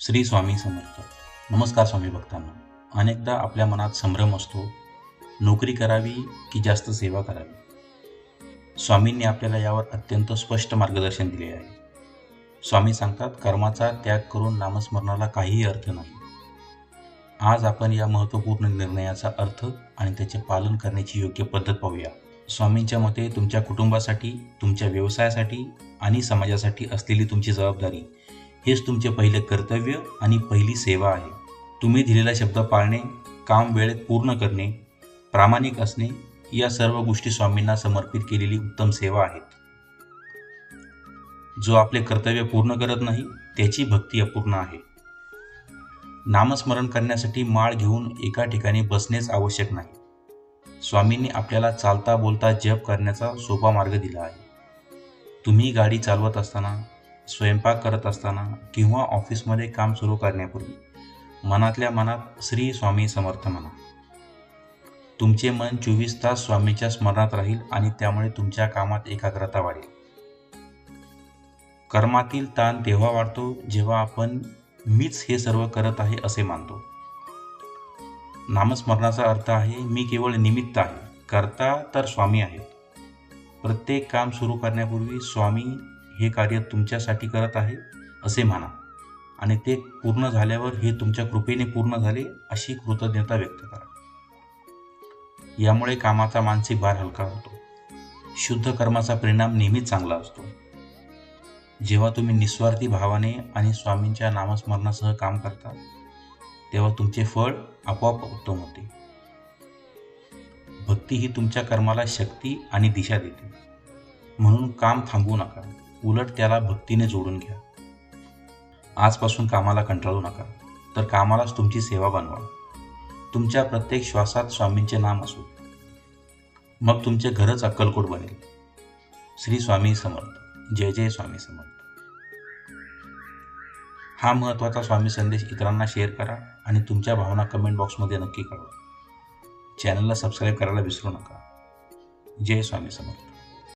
श्री स्वामी समर्थ. नमस्कार स्वामी भक्तांना. अनेकदा आपल्या मनात संभ्रम असतो. नोकरी करावी की जास्त सेवा करावी? स्वामींनी आपल्याला यावर अत्यंत स्पष्ट मार्गदर्शन दिले आहे. स्वामी सांगतात कर्माचा त्याग करून नामस्मरणाला काहीही अर्थ नाही. आज आपण या महत्त्वपूर्ण निर्णयाचा अर्थ आणि त्याचे पालन करण्याची योग्य पद्धत पाहूया. स्वामींच्या मते तुमच्या कुटुंबासाठी तुमच्या व्यवसायासाठी आणि समाजासाठी असलेली तुमची जबाबदारी हेच तुमचे पहिले कर्तव्य आणि पहिली सेवा आहे. तुम्ही दिलेला शब्द पाळणे काम वेळेत पूर्ण करणे प्रामाणिक असणे या सर्व गोष्टी स्वामींना समर्पित केलेली उत्तम सेवा आहेत. जो आपले कर्तव्य पूर्ण करत नाही त्याची भक्ती अपूर्ण आहे. नामस्मरण करण्यासाठी माळ घेऊन एका ठिकाणी बसणेच आवश्यक नाही. स्वामींनी आपल्याला चालता बोलता जप करण्याचा सोपा मार्ग दिला आहे. तुम्ही गाडी चालवत असताना स्वयंपाक करत असताना किंवा ऑफिसमध्ये काम सुरू करण्यापूर्वी मनातल्या मनात श्री स्वामी समर्थ म्हणा. तुमचे मन चोवीस तास स्वामीच्या स्मरणात राहील आणि त्यामुळे तुमच्या कामात एकाग्रता वाढेल. कर्मातील ताण तेव्हा वाढतो जेव्हा आपण मीच हे सर्व करत आहे असे मानतो. नामस्मरणाचा अर्थ आहे मी केवळ निमित्त आहे करता तर स्वामी आहे प्रत्येक काम सुरू करण्यापूर्वी स्वामी हे कार्य तुमच्यासाठी करत आहे असे म्हणा. आणि ते पूर्ण झाल्यावर हे तुमच्या कृपेने पूर्ण झाले अशी कृतज्ञता व्यक्त करा. यामुळे कामाचा मानसिक भार हलका होतो. शुद्ध कर्माचा परिणाम नेहमीच चांगला असतो. जेव्हा तुम्ही निस्वार्थी भावाने आणि स्वामींच्या नामस्मरणासह काम करता तेव्हा तुमचे फळ आपोआप उत्तम होते. भक्ती ही तुमच्या कर्माला शक्ती आणि दिशा देते. म्हणून काम थांबवू नका. उलट त्याला भक्तीने जोडून घ्या. आजपासून कामाला कंटाळू नका. तर कामालाच तुमची सेवा बनवा. तुमच्या प्रत्येक श्वासात स्वामींचे नाम असो. मग तुमचे घरच अक्कलकोट बनेल. श्री स्वामी समर्थ. जय जय स्वामी समर्थ. हा महत्त्वाचा स्वामी संदेश इतरांना शेअर करा आणि तुमच्या भावना कमेंट बॉक्समध्ये नक्की कळवा. चॅनलला सबस्क्राईब करायला विसरू नका. जय स्वामी समर्थ.